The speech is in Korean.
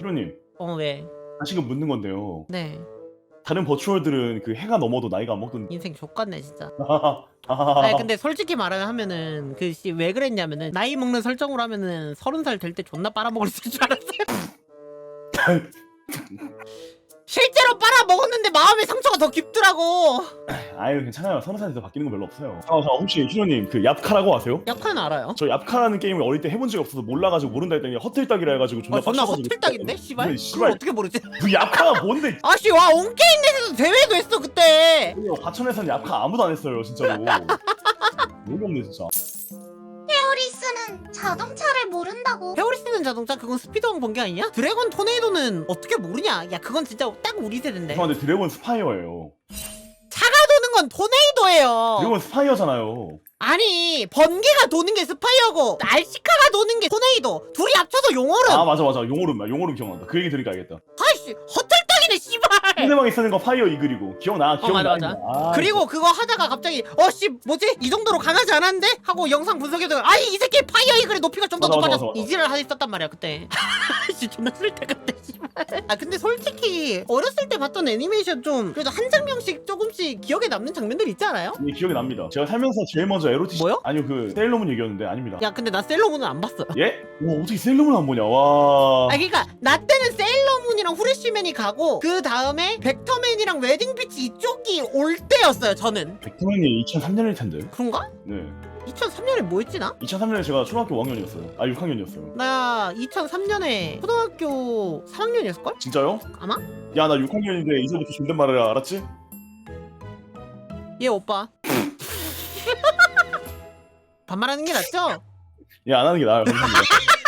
히로님 어 왜? 다시금 묻는 건데요. 네 다른 버추얼들은 그 해가 넘어도 나이가 안 먹던. 인생 족같네 진짜. 아, 근데 솔직히 말하면은 그 씨 왜 그랬냐면은 나이 먹는 설정으로 하면은 서른 살 될 때 존나 빨아먹을 수 있을 줄 알았어요. 실제로 빨아먹었는데 마음 의 상처가 더 깊더라고. 아유 괜찮아요. 살에서 바뀌는 거 별로 없어요. 아, 자, 혹시 히로님 그 얍카라고 아세요? 약한 알아요? 저 얍카라는 게임을 어릴 때 해본 적이 없어서 몰라가지고 모른다 했더니 허틀딱이라 해가지고 존나 아, 존나 빡쳐가지고 허틀딱인데 씨발? 네, 그걸 씨발 어떻게 모르지? 그 얍카가 뭔데 아씨 와 온게임넷에서 대회도 했어 그때. 과천에서는 얍카 아무도 안 했어요 진짜로 너무 없네 진짜 페어리스는 자동차를 모른다고. 페어리스는 자동차 그건 스피드왕 본 게 아니냐? 드래곤 토네이도는 어떻게 모르냐? 야 그건 진짜 딱 우리 세대인데. 죄송한데 드래곤 스파이어예요 차가 도는 건 토네이도예요. 드래곤 스파이어잖아요 아니 번개가 도는 게 스파이어고 알시카가 도는 게 토네이도 둘이 합쳐서 용어는 아 맞아 맞아 용오름 용오름 기억난다 그 얘기 들으니까 알겠다 아이씨 씨발 상대방이 쓰는 거 파이어 이글이고. 기억나? 기억나 맞아, 맞아. 아, 그리고 그거 하다가 갑자기 어씨 뭐지? 이 정도로 강하지 않았는데? 하고 영상 분석해도 아이 이 새끼 파이어 이글의 높이가 좀 더 맞아, 맞아, 높아졌어 맞아. 이지를 하셨단 말이야 그때. 씨 존나 쓸데 같대 씨발. 아 근데 솔직히 어렸을 때 봤던 애니메이션 좀 그래도 한 장면씩 조금씩 기억에 남는 장면들 있지 않아요? 예, 기억이 납니다. 제가 살면서 제일 먼저 에로티시 뭐요? 아니요 그 세일러문 얘기였는데 아닙니다. 야 근데 나 셀러문은 안 봤어. 예? 와 어떻게 세일러문 안 보냐? 와. 아 그러니까 나 때는 세일러문이랑 후레쉬맨이 가고 그 다음에 벡터맨이랑 웨딩피치 이쪽이 올 때였어요 저는 백터맨이 2003년일 텐데 그런가? 네 2003년에 뭐 했지 나? 2003년에 제가 초등학교 5학년이었어요 아 6학년이었어요 나 2003년에 초등학교 3학년이었을걸? 진짜요? 아마? 야 나 6학년인데 이제부터 존댓말을 해, 알았지? 예 오빠 반말하는 게 낫죠? 예안 하는 게 나아요 감사합니다